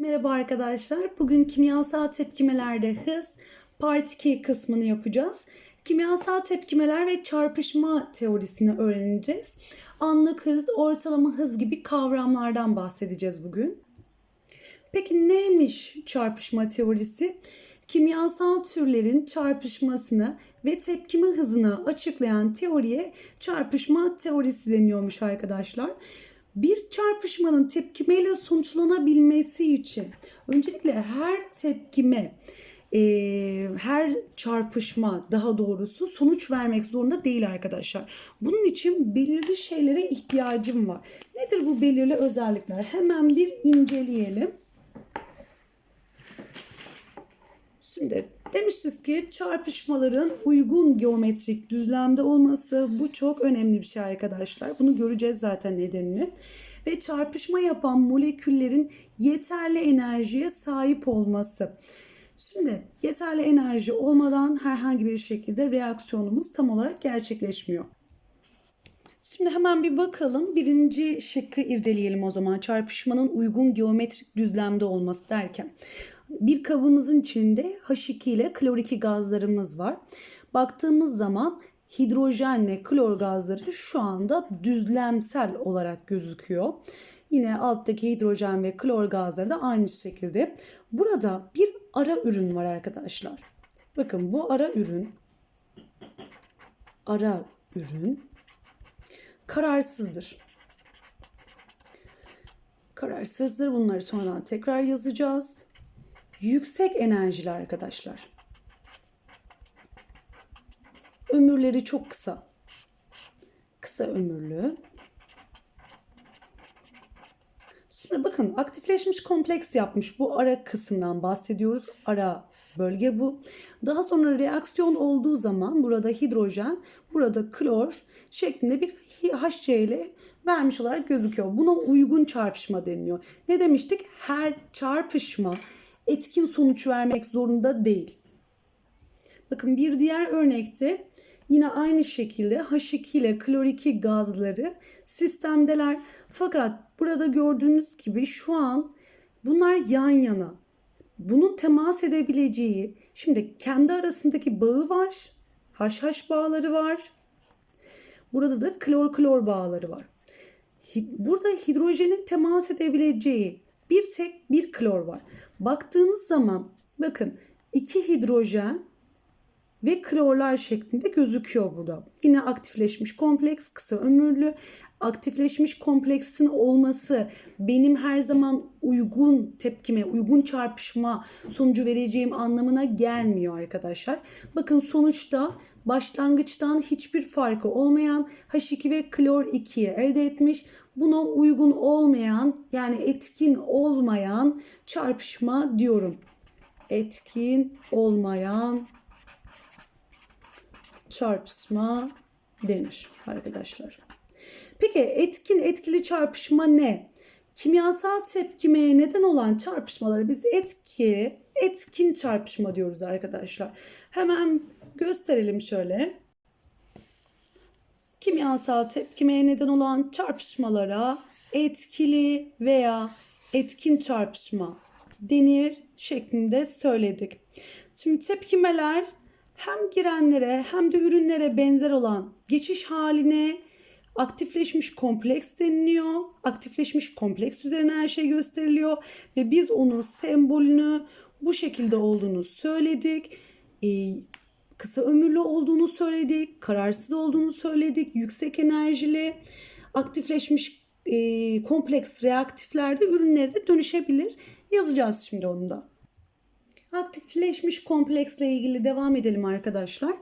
Merhaba arkadaşlar. Bugün kimyasal tepkimelerde hız part 2 kısmını yapacağız. Kimyasal tepkimeler ve çarpışma teorisini öğreneceğiz. Anlık hız, ortalama hız gibi kavramlardan bahsedeceğiz bugün. Peki neymiş çarpışma teorisi? Kimyasal türlerin çarpışmasını ve tepkime hızını açıklayan teoriye çarpışma teorisi deniyormuş arkadaşlar. Bir çarpışmanın tepkimeyle sonuçlanabilmesi için öncelikle her tepkime, e, her çarpışma daha doğrusu sonuç vermek zorunda değil arkadaşlar. Bunun için belirli şeylere ihtiyacım var. Nedir bu belirli özellikler? Hemen bir inceleyelim. Şimdi demişiz ki çarpışmaların uygun geometrik düzlemde olması bu çok önemli bir şey arkadaşlar. Bunu göreceğiz zaten nedenini. Ve çarpışma yapan moleküllerin yeterli enerjiye sahip olması. Şimdi yeterli enerji olmadan herhangi bir şekilde reaksiyonumuz tam olarak gerçekleşmiyor. Şimdi hemen bir bakalım. Birinci şıkkı irdeleyelim o zaman. Çarpışmanın uygun geometrik düzlemde olması derken. Bir kabımızın içinde H2 ile klor 2 gazlarımız var. Baktığımız zaman hidrojenle klor gazları şu anda düzlemsel olarak gözüküyor. Yine alttaki hidrojen ve klor gazları da aynı şekilde. Burada bir ara ürün var arkadaşlar. Bakın bu ara ürün ara ürün kararsızdır. Kararsızdır. Bunları sonradan tekrar yazacağız. Yüksek enerjili arkadaşlar. Ömürleri çok kısa. Kısa ömürlü. Şimdi bakın aktifleşmiş kompleks yapmış. Bu ara kısımdan bahsediyoruz. Ara bölge bu. Daha sonra reaksiyon olduğu zaman burada hidrojen, burada klor şeklinde bir HC ile vermiş olarak gözüküyor. Buna uygun çarpışma deniliyor. Ne demiştik? Her çarpışma etkin sonuç vermek zorunda değil. Bakın bir diğer örnekte yine aynı şekilde H2 ile klor 2 gazları sistemdeler. Fakat burada gördüğünüz gibi şu an bunlar yan yana. Bunun temas edebileceği, şimdi kendi arasındaki bağı var. HH bağları var. Burada da klor klor bağları var. Burada hidrojenin temas edebileceği bir tek bir klor var. Baktığınız zaman bakın iki hidrojen ve klorlar şeklinde gözüküyor burada. Yine aktifleşmiş kompleks kısa ömürlü. Aktifleşmiş kompleksin olması benim her zaman uygun tepkime, uygun çarpışma sonucu vereceğim anlamına gelmiyor arkadaşlar. Bakın sonuçta başlangıçtan hiçbir farkı olmayan H2 ve klor 2'yi elde etmiş. Buna uygun olmayan yani etkin olmayan çarpışma diyorum. Etkin olmayan çarpışma denir arkadaşlar. Peki etkin etkili çarpışma ne? Kimyasal tepkimeye neden olan çarpışmaları biz etki, etkin çarpışma diyoruz arkadaşlar. Hemen gösterelim şöyle. Kimyasal tepkimeye neden olan çarpışmalara etkili veya etkin çarpışma denir şeklinde söyledik. Şimdi tepkimeler hem girenlere hem de ürünlere benzer olan geçiş haline aktifleşmiş kompleks deniliyor. Aktifleşmiş kompleks üzerine her şey gösteriliyor ve biz onun sembolünü bu şekilde olduğunu söyledik. Ee, kısa ömürlü olduğunu söyledik, kararsız olduğunu söyledik, yüksek enerjili, aktifleşmiş e, kompleks reaktiflerde ürünleri de dönüşebilir. Yazacağız şimdi onu da. Aktifleşmiş kompleksle ilgili devam edelim arkadaşlar.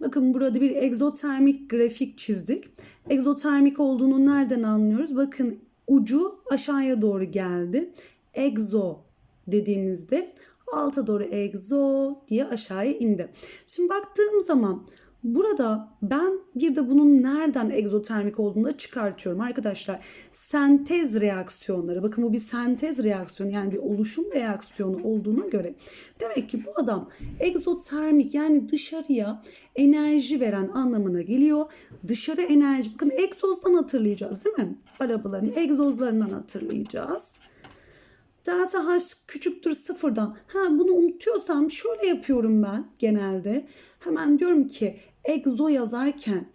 Bakın burada bir egzotermik grafik çizdik. Egzotermik olduğunu nereden anlıyoruz? Bakın ucu aşağıya doğru geldi. Egzo dediğimizde alta doğru egzo diye aşağıya indi. Şimdi baktığım zaman burada ben bir de bunun nereden egzotermik olduğunu da çıkartıyorum arkadaşlar. Sentez reaksiyonları. Bakın bu bir sentez reaksiyonu yani bir oluşum reaksiyonu olduğuna göre demek ki bu adam egzotermik yani dışarıya enerji veren anlamına geliyor. Dışarı enerji bakın egzozdan hatırlayacağız değil mi? Arabaların egzozlarından hatırlayacağız. Delta H küçüktür sıfırdan. Ha bunu unutuyorsam şöyle yapıyorum ben genelde. Hemen diyorum ki egzo yazarken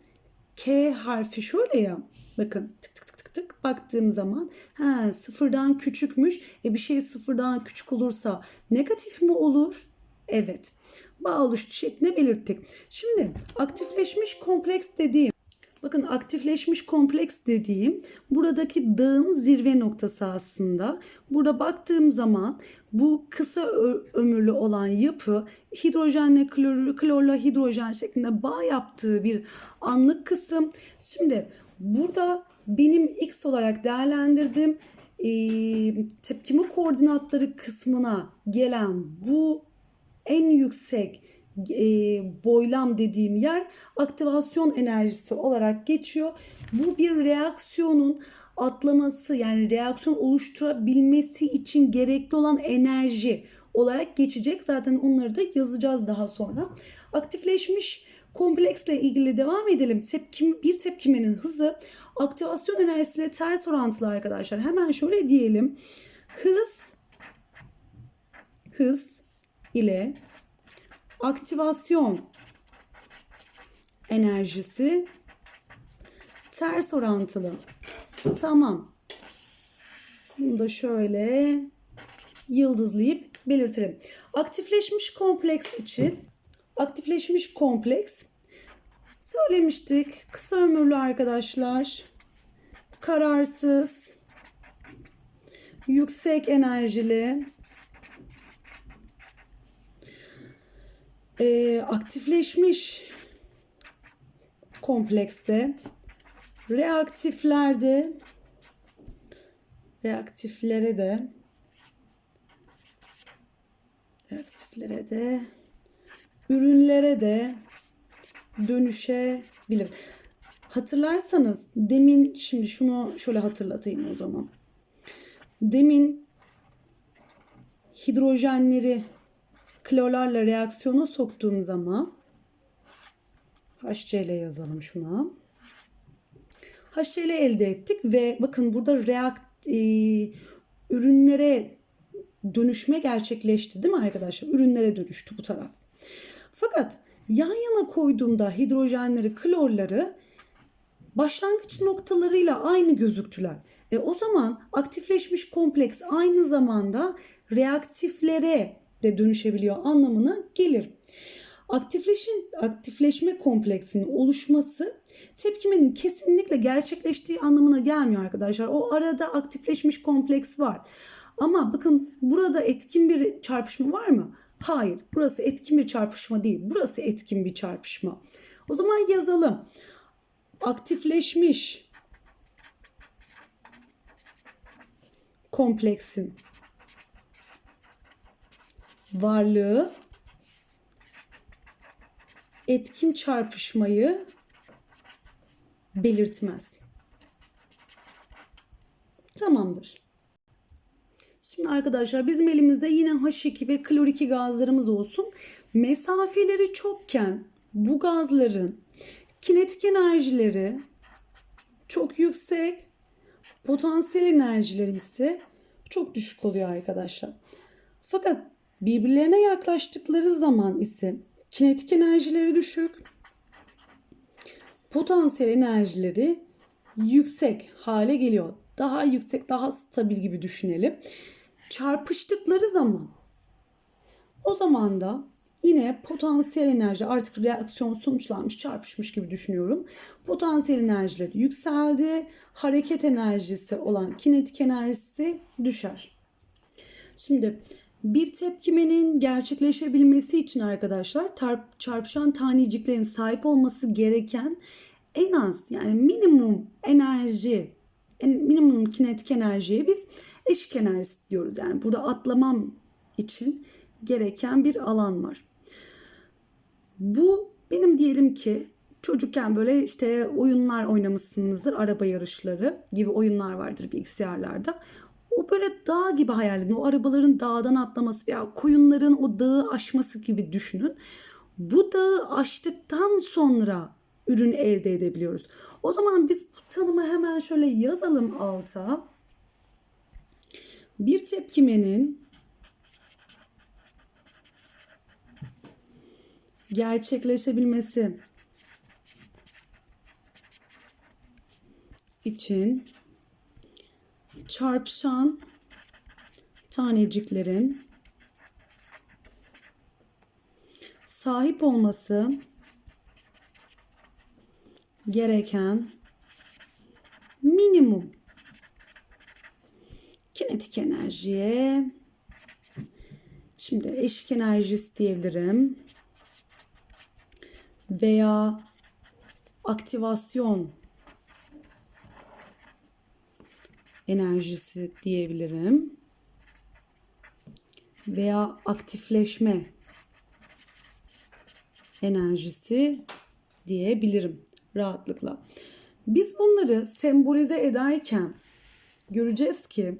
K harfi şöyle ya. Bakın tık tık tık tık tık baktığım zaman ha sıfırdan küçükmüş. E bir şey sıfırdan küçük olursa negatif mi olur? Evet. Bağ oluştu şeklinde belirttik. Şimdi aktifleşmiş kompleks dediğim Bakın aktifleşmiş kompleks dediğim buradaki dağın zirve noktası aslında. Burada baktığım zaman bu kısa ömürlü olan yapı hidrojenle klor, klorla hidrojen şeklinde bağ yaptığı bir anlık kısım. Şimdi burada benim x olarak değerlendirdim. Ee, tepkime koordinatları kısmına gelen bu en yüksek e, boylam dediğim yer aktivasyon enerjisi olarak geçiyor. Bu bir reaksiyonun atlaması yani reaksiyon oluşturabilmesi için gerekli olan enerji olarak geçecek. Zaten onları da yazacağız daha sonra. Aktifleşmiş kompleksle ilgili devam edelim. Tepkim, bir tepkimenin hızı aktivasyon enerjisiyle ters orantılı arkadaşlar. Hemen şöyle diyelim. Hız hız ile aktivasyon enerjisi ters orantılı. Tamam. Bunu da şöyle yıldızlayıp belirtelim. Aktifleşmiş kompleks için aktifleşmiş kompleks söylemiştik. Kısa ömürlü arkadaşlar. Kararsız. Yüksek enerjili. E, aktifleşmiş komplekste reaktiflerde reaktiflere de reaktiflere de ürünlere de dönüşebilir. Hatırlarsanız demin şimdi şunu şöyle hatırlatayım o zaman. Demin hidrojenleri klorlarla reaksiyona soktuğum zaman HCl yazalım şuna. HCl elde ettik ve bakın burada reakt e, ürünlere dönüşme gerçekleşti değil mi arkadaşlar? Ürünlere dönüştü bu taraf. Fakat yan yana koyduğumda hidrojenleri, klorları başlangıç noktalarıyla aynı gözüktüler. E o zaman aktifleşmiş kompleks aynı zamanda reaktiflere de dönüşebiliyor anlamına gelir. Aktifleşin, aktifleşme kompleksinin oluşması tepkimenin kesinlikle gerçekleştiği anlamına gelmiyor arkadaşlar. O arada aktifleşmiş kompleks var. Ama bakın burada etkin bir çarpışma var mı? Hayır. Burası etkin bir çarpışma değil. Burası etkin bir çarpışma. O zaman yazalım. Aktifleşmiş kompleksin varlığı etkin çarpışmayı belirtmez. Tamamdır. Şimdi arkadaşlar bizim elimizde yine H2 ve klor 2 gazlarımız olsun. Mesafeleri çokken bu gazların kinetik enerjileri çok yüksek, potansiyel enerjileri ise çok düşük oluyor arkadaşlar. Fakat birbirlerine yaklaştıkları zaman ise kinetik enerjileri düşük, potansiyel enerjileri yüksek hale geliyor. Daha yüksek, daha stabil gibi düşünelim. Çarpıştıkları zaman o zaman da yine potansiyel enerji artık reaksiyon sonuçlanmış, çarpışmış gibi düşünüyorum. Potansiyel enerjileri yükseldi. Hareket enerjisi olan kinetik enerjisi düşer. Şimdi bir tepkimenin gerçekleşebilmesi için arkadaşlar çarpışan taneciklerin sahip olması gereken en az yani minimum enerji, minimum kinetik enerjiye biz eşik enerjisi diyoruz. Yani burada atlamam için gereken bir alan var. Bu benim diyelim ki çocukken böyle işte oyunlar oynamışsınızdır. Araba yarışları gibi oyunlar vardır bilgisayarlarda. O böyle dağ gibi hayal edin. O arabaların dağdan atlaması veya koyunların o dağı aşması gibi düşünün. Bu dağı aştıktan sonra ürün elde edebiliyoruz. O zaman biz bu tanımı hemen şöyle yazalım alta. Bir tepkimenin gerçekleşebilmesi için çarpışan taneciklerin sahip olması gereken minimum kinetik enerjiye şimdi eşik enerjisi diyebilirim veya aktivasyon enerjisi diyebilirim veya aktifleşme enerjisi diyebilirim rahatlıkla. Biz bunları sembolize ederken göreceğiz ki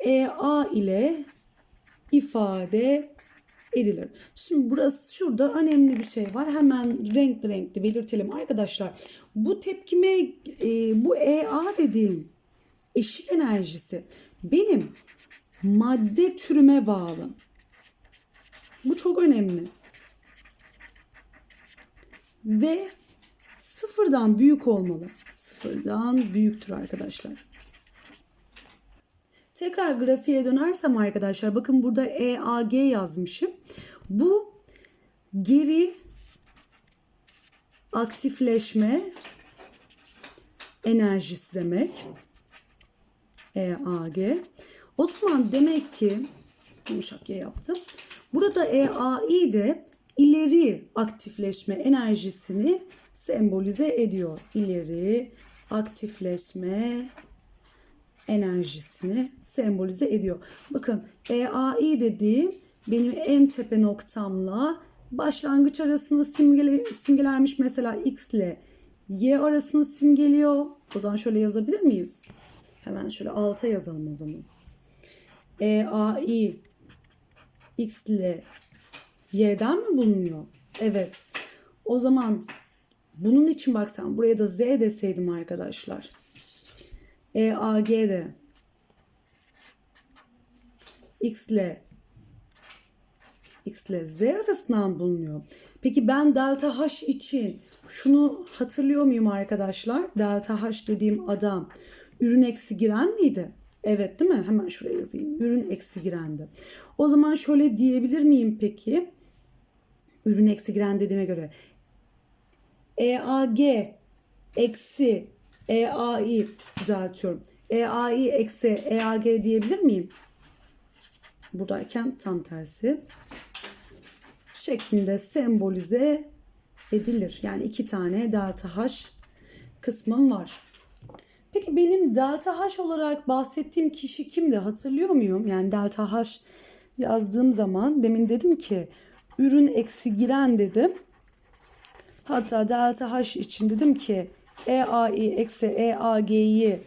EA ile ifade edilir. Şimdi burası şurada önemli bir şey var. Hemen renkli renkli belirtelim arkadaşlar. Bu tepkime e, bu EA dediğim eşik enerjisi benim madde türüme bağlı. Bu çok önemli. Ve sıfırdan büyük olmalı. Sıfırdan büyüktür arkadaşlar. Tekrar grafiğe dönersem arkadaşlar bakın burada EAG yazmışım. Bu geri aktifleşme enerjisi demek. EAG. O zaman demek ki yumuşak G yaptım. Burada EAI de ileri aktifleşme enerjisini sembolize ediyor. İleri aktifleşme enerjisini sembolize ediyor. Bakın EAI dediğim benim en tepe noktamla başlangıç arasında simgele, simgelenmiş mesela X ile Y arasını simgeliyor. O zaman şöyle yazabilir miyiz? Hemen şöyle alta yazalım o zaman. EAI X ile Y'den mi bulunuyor? Evet. O zaman bunun için baksam buraya da Z deseydim arkadaşlar. EAG'de X ile X ile Z arasından bulunuyor. Peki ben delta H için şunu hatırlıyor muyum arkadaşlar? Delta H dediğim adam ürün eksi giren miydi? Evet değil mi? Hemen şuraya yazayım. Ürün eksi girendi. O zaman şöyle diyebilir miyim peki? Ürün eksi giren dediğime göre EAG eksi EAI düzeltiyorum. EAI eksi EAG diyebilir miyim? Buradayken tam tersi şeklinde sembolize edilir. Yani iki tane delta H kısmım var. Peki benim delta H olarak bahsettiğim kişi kimdi hatırlıyor muyum? Yani delta H yazdığım zaman demin dedim ki ürün eksi giren dedim. Hatta delta H için dedim ki EAI eksi EAG'yi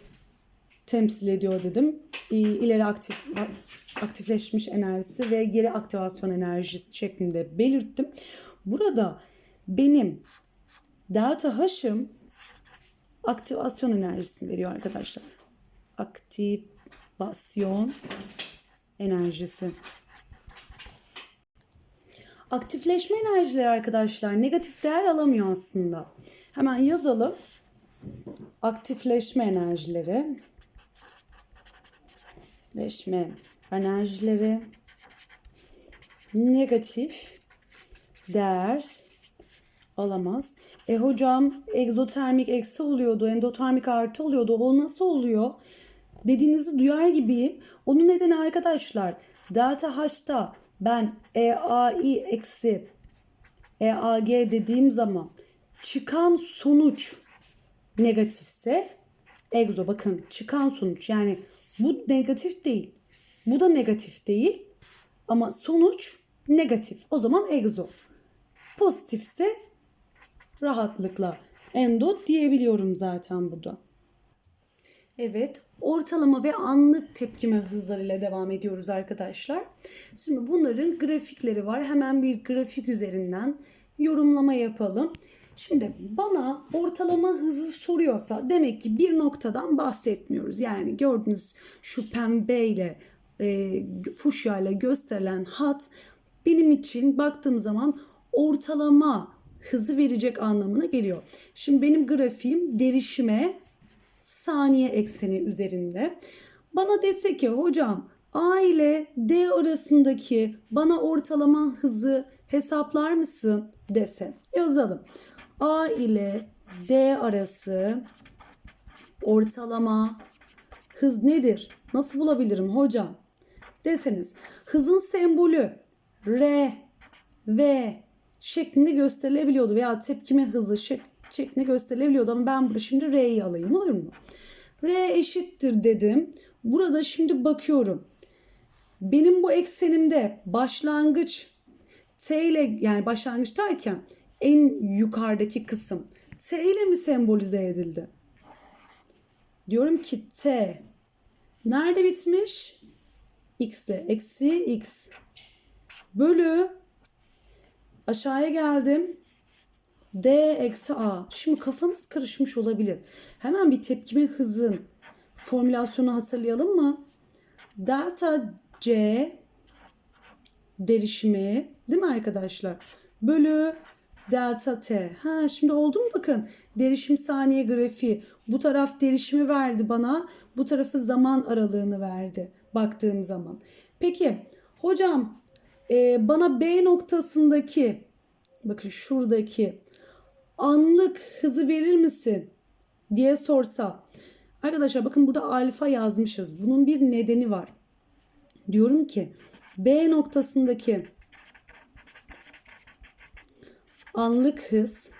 temsil ediyor dedim. İleri aktif aktifleşmiş enerjisi ve geri aktivasyon enerjisi şeklinde belirttim. Burada benim delta H'ım aktivasyon enerjisini veriyor arkadaşlar. Aktivasyon enerjisi. Aktifleşme enerjileri arkadaşlar negatif değer alamıyor aslında. Hemen yazalım. Aktifleşme enerjileri. Leşme enerjileri negatif değer alamaz. E hocam egzotermik eksi oluyordu, endotermik artı oluyordu. O nasıl oluyor? Dediğinizi duyar gibiyim. Onun nedeni arkadaşlar delta H'ta ben EAI eksi EAG dediğim zaman çıkan sonuç negatifse egzo bakın çıkan sonuç yani bu negatif değil. Bu da negatif değil. Ama sonuç negatif. O zaman egzo. Pozitifse rahatlıkla endo diyebiliyorum zaten burada. Evet, ortalama ve anlık tepkime hızlarıyla devam ediyoruz arkadaşlar. Şimdi bunların grafikleri var. Hemen bir grafik üzerinden yorumlama yapalım. Şimdi bana ortalama hızı soruyorsa demek ki bir noktadan bahsetmiyoruz. Yani gördüğünüz şu pembeyle e, fuşya ile gösterilen hat benim için baktığım zaman ortalama hızı verecek anlamına geliyor. Şimdi benim grafiğim derişime saniye ekseni üzerinde. Bana dese ki hocam A ile D arasındaki bana ortalama hızı hesaplar mısın dese yazalım. A ile D arası ortalama hız nedir? Nasıl bulabilirim hocam? Deseniz hızın sembolü R, V şeklinde gösterilebiliyordu veya tepkime hızı şek- şeklinde gösterilebiliyordu ama ben burada şimdi R'yi alayım olur mu? R eşittir dedim. Burada şimdi bakıyorum. Benim bu eksenimde başlangıç T ile yani başlangıç derken en yukarıdaki kısım T ile mi sembolize edildi? Diyorum ki T nerede bitmiş? X ile eksi X bölü aşağıya geldim. D eksi A. Şimdi kafanız karışmış olabilir. Hemen bir tepkime hızın formülasyonu hatırlayalım mı? Delta C derişimi değil mi arkadaşlar? Bölü delta T. Ha şimdi oldu mu bakın. Derişim saniye grafiği. Bu taraf derişimi verdi bana. Bu tarafı zaman aralığını verdi baktığım zaman. Peki hocam e, bana B noktasındaki bakın şuradaki anlık hızı verir misin diye sorsa. Arkadaşlar bakın burada alfa yazmışız. Bunun bir nedeni var. Diyorum ki B noktasındaki anlık hız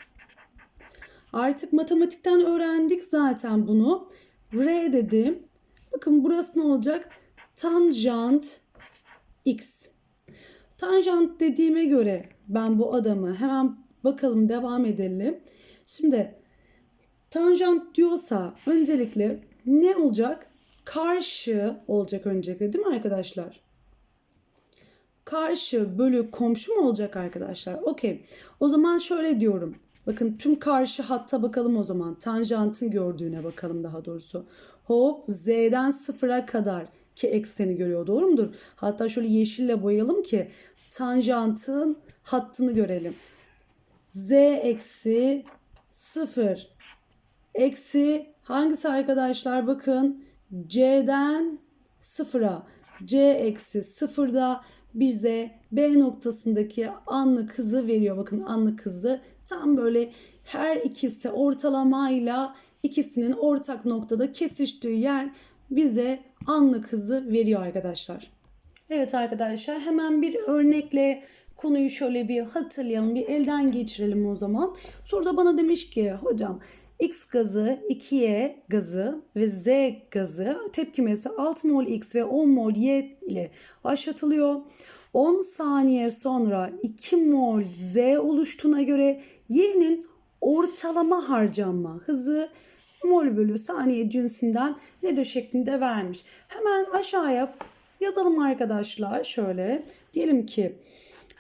artık matematikten öğrendik zaten bunu. R dedim. Bakın burası ne olacak? Tanjant x. Tanjant dediğime göre ben bu adamı hemen bakalım devam edelim. Şimdi tanjant diyorsa öncelikle ne olacak? Karşı olacak öncelikle değil mi arkadaşlar? Karşı bölü komşu mu olacak arkadaşlar? Okey. O zaman şöyle diyorum. Bakın tüm karşı hatta bakalım o zaman. Tanjantın gördüğüne bakalım daha doğrusu. Hop z'den sıfıra kadar ki ekseni görüyor. Doğru mudur? Hatta şöyle yeşille boyayalım ki tanjantın hattını görelim. z eksi sıfır eksi hangisi arkadaşlar? Bakın c'den sıfıra c eksi sıfırda bize B noktasındaki anlık hızı veriyor. Bakın anlık hızı tam böyle her ikisi ortalamayla ikisinin ortak noktada kesiştiği yer bize anlık hızı veriyor arkadaşlar. Evet arkadaşlar hemen bir örnekle konuyu şöyle bir hatırlayalım, bir elden geçirelim o zaman. Soruda bana demiş ki hocam X gazı, 2Y gazı ve Z gazı tepkimesi 6 mol X ve 10 mol Y ile başlatılıyor. 10 saniye sonra 2 mol Z oluştuğuna göre Y'nin ortalama harcanma hızı mol bölü saniye cinsinden nedir şeklinde vermiş. Hemen aşağıya yazalım arkadaşlar şöyle. Diyelim ki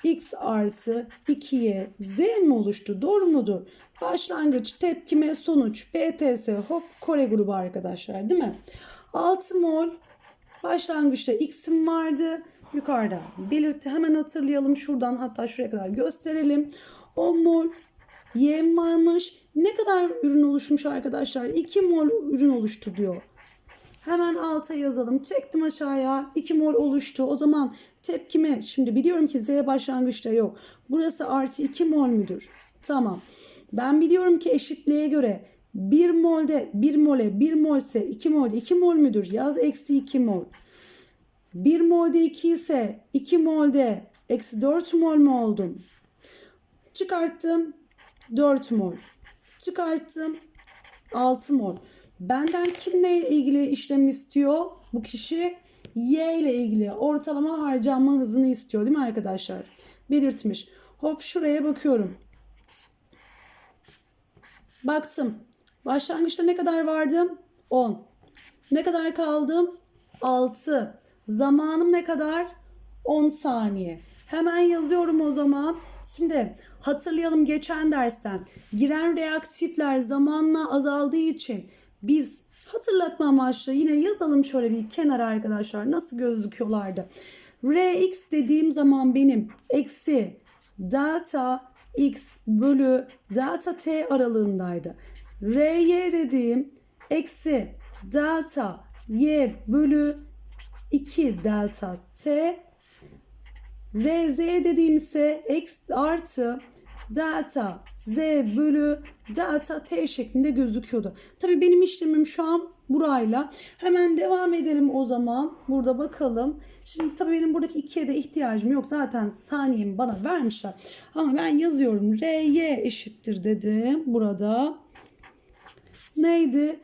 x artı 2y z mi oluştu? Doğru mudur? Başlangıç, tepkime, sonuç, BTS, hop Kore grubu arkadaşlar değil mi? 6 mol başlangıçta x'im vardı. Yukarıda belirti hemen hatırlayalım. Şuradan hatta şuraya kadar gösterelim. 10 mol y'm varmış. Ne kadar ürün oluşmuş arkadaşlar? 2 mol ürün oluştu diyor. Hemen alta yazalım. Çektim aşağıya. 2 mol oluştu. O zaman tepkime şimdi biliyorum ki Z başlangıçta yok. Burası artı 2 mol müdür? Tamam. Ben biliyorum ki eşitliğe göre 1 molde 1 mole 1 molse 2 molde 2 mol müdür? Yaz eksi 2 mol. 1 molde 2 ise 2 molde eksi 4 mol mu oldum? Çıkarttım 4 mol. Çıkarttım 6 mol. Benden kimle ilgili işlem istiyor? Bu kişi Y ile ilgili ortalama harcanma hızını istiyor değil mi arkadaşlar? Belirtmiş. Hop şuraya bakıyorum. Baktım. Başlangıçta ne kadar vardım? 10. Ne kadar kaldım? 6. Zamanım ne kadar? 10 saniye. Hemen yazıyorum o zaman. Şimdi hatırlayalım geçen dersten giren reaktifler zamanla azaldığı için biz hatırlatma amaçlı yine yazalım şöyle bir kenara arkadaşlar nasıl gözüküyorlardı. Rx dediğim zaman benim eksi delta x bölü delta t aralığındaydı. Ry dediğim eksi delta y bölü 2 delta t Rz dediğim ise x artı delta z bölü delta t şeklinde gözüküyordu. Tabii benim işlemim şu an burayla. Hemen devam edelim o zaman. Burada bakalım. Şimdi tabii benim buradaki ikiye de ihtiyacım yok. Zaten saniyemi bana vermişler. Ama ben yazıyorum. Ry eşittir dedim burada. Neydi?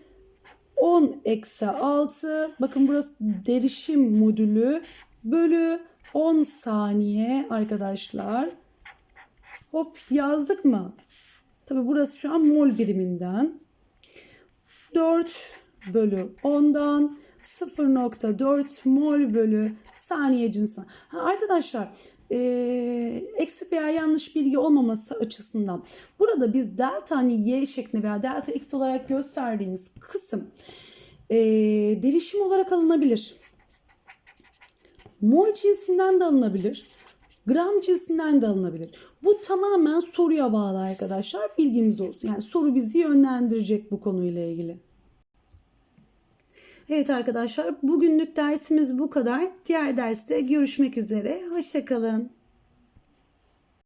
10 eksi 6. Bakın burası derişim modülü bölü 10 saniye arkadaşlar. Hop yazdık mı? Tabi burası şu an mol biriminden. 4 bölü 10'dan 0.4 mol bölü saniye cinsinden. Ha, arkadaşlar eee eksik veya yanlış bilgi olmaması açısından burada biz delta hani y şeklinde veya delta x olarak gösterdiğimiz kısım eee derişim olarak alınabilir. Mol cinsinden de alınabilir. Gram cinsinden de alınabilir. Bu tamamen soruya bağlı arkadaşlar. Bilgimiz olsun. Yani soru bizi yönlendirecek bu konuyla ilgili. Evet arkadaşlar bugünlük dersimiz bu kadar. Diğer derste görüşmek üzere. Hoşçakalın.